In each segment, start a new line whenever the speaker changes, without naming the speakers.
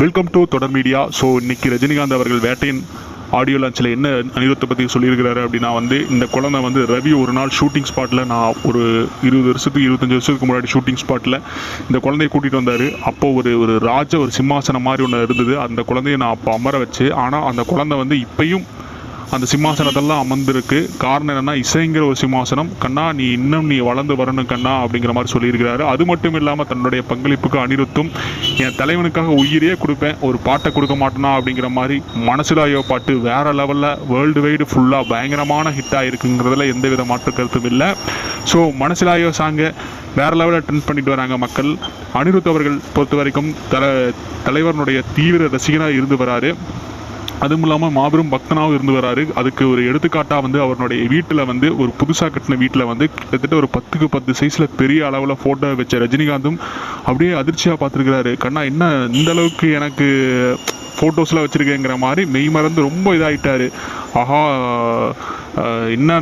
Welcome to Thodar media so இன்னைக்கு ரஜினிகாந்த் அவர்கள் வேட்டையின் audio லான்ச்சில் என்ன அனிருத்தை பற்றி சொல்லியிருக்கிறாரு அப்படின்னா வந்து இந்த குழந்தை வந்து ரவி ஒரு நாள் ஷூட்டிங் ஸ்பாட்டில் நான் ஒரு இருபது வருஷத்துக்கு இருபத்தஞ்சி வருஷத்துக்கு முன்னாடி ஷூட்டிங் ஸ்பாட்டில் இந்த குழந்தைய கூட்டிகிட்டு வந்தார். அப்போ ஒரு ஒரு ராஜ ஒரு சிம்மாசனம் மாதிரி ஒன்று இருந்தது. அந்த குழந்தைய நான் அப்போ அமர வச்சு ஆனால் அந்த குழந்தை வந்து இப்போயும் அந்த சிம்மாசனத்தெல்லாம் அமர்ந்திருக்கு. காரணம் என்னன்னா இசைங்கிற ஒரு சிம்மாசனம் கண்ணா நீ இன்னும் நீ வளர்ந்து வரணும் கண்ணா அப்படிங்கிற மாதிரி சொல்லியிருக்கிறாரு. அது மட்டும் இல்லாமல் தன்னுடைய பங்களிப்புக்கு அனிருத்தும் என் தலைவனுக்காக உயிரே கொடுப்பேன் ஒரு பாட்டை கொடுக்க மாட்டேனா? அப்படிங்கிற மாதிரி மனசிலாயோ பாட்டு வேற லெவலில் வேர்ல்டு வைடு ஃபுல்லாக பயங்கரமான ஹிட்டாக இருக்குங்கிறதுல எந்த வித மாற்று கருத்தும் இல்லை. ஸோ மனசிலாயோ சாங்கை வேறு லெவலில் ட்ரெண்ட் பண்ணிட்டு வராங்க மக்கள். அனிருத் அவர்கள் பொறுத்த வரைக்கும் தல தலைவரனுடைய தீவிர ரசிகனாக இருந்து வராரு. அதுவும் இல்லாமல் மாபெரும் பக்தனாகவும் இருந்து வராரு. அதுக்கு ஒரு எடுத்துக்காட்டாக வந்து அவருடைய வீட்டில் வந்து ஒரு புதுசாக கட்டின வீட்டில் வந்து கிட்டத்தட்ட ஒரு பத்துக்கு பத்து சைஸில் பெரிய அளவில் ஃபோட்டோ வச்ச ரஜினிகாந்தும் அப்படியே அதிர்ச்சியாக பார்த்துருக்கிறாரு. கண்ணா என்ன இந்த அளவுக்கு எனக்கு ஃபோட்டோஸ்லாம் வச்சுருக்கேங்கிற மாதிரி மெய் மறந்து ரொம்ப இதாகிட்டார் ஆஹா என்ன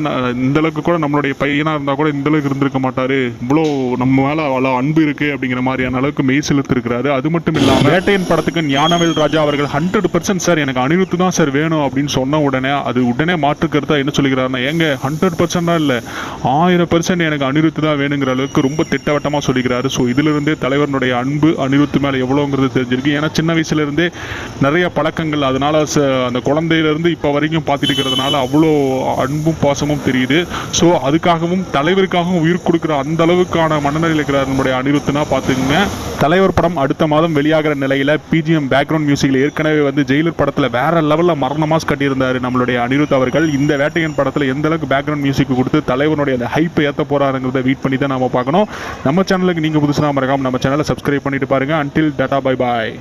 இந்தளவுக்கு கூட நம்மளுடைய பையனாக இருந்தால் கூட இந்த அளவுக்கு இருந்திருக்க மாட்டார். இவ்வளோ நம்ம மேலே அவ்வளோ அன்பு இருக்குது அப்படிங்கிற மாதிரியான அளவுக்கு மெய் செலுத்திருக்கிறாரு. அது மட்டும் இல்லாமல் வேட்டையன் படத்துக்கு ஞானவேல் ராஜா அவர்கள் ஹண்ட்ரட் பர்சன்ட் சார் எனக்கு அனிருத்து தான் சார் வேணும் அப்படின்னு சொன்ன உடனே அது உடனே மாற்றுக்கிறதா என்ன சொல்லிக்கிறாருன்னா எங்க ஹண்ட்ரட் பர்சன்டாக இல்லை. ஆயிரம் பர்சன்ட் எனக்கு அனிருத்து தான் வேணுங்கிற அளவுக்கு ரொம்ப திட்டவட்டமாக சொல்லிக்கிறாரு. ஸோ இதிலிருந்தே தலைவனுடைய அன்பு அனிருத்து மேலே எவ்வளோங்கிறது தெரிஞ்சிருக்கு. ஏன்னா சின்ன வயசுலேருந்தே நிறைய பழக்கங்கள். அதனால் ச- அந்த குழந்தையிலேருந்து இப்போ வரைக்கும் பார்த்துட்டு இருக்கிறதுனால அவ்வளோ அன்பும் பாசமும் தெரியுது. ஸோ அதுக்காகவும் தலைவருக்காகவும் உயிர் கொடுக்குற அந்த அளவுக்கான மனநிலையில் இருக்கிறார் நம்முடைய அனிருத்துனா பார்த்துக்குங்க. தலைவர் படம் அடுத்த மாதம் வெளியாகிற நிலையில் பிஜிஎம் பேக்ரவுண்ட் மியூசிக்கில் ஏற்கனவே வந்து ஜெயிலர் படத்தில் வேற லெவலில் மரண மாஸ் கட்டியிருந்தார் நம்மளுடைய அனிருத் அவர்கள். இந்த வேட்டையன் படத்தில் எந்த அளவுக்கு பேக்ரவுண்ட் மியூசிக் கொடுத்து தலைவனுடைய அந்த ஹைப்பை ஏற்ற போகிறாருங்கிறத வெயிட் பண்ணி தான் நம்ம பார்க்கணும். நம்ம சேனலுக்கு நீங்கள் புதுசாக மறக்காமல் நம்ம சேனலை சப்ஸ்கிரைப் பண்ணிட்டு பாருங்கள் அன்டில் டாட்டா பை பாய்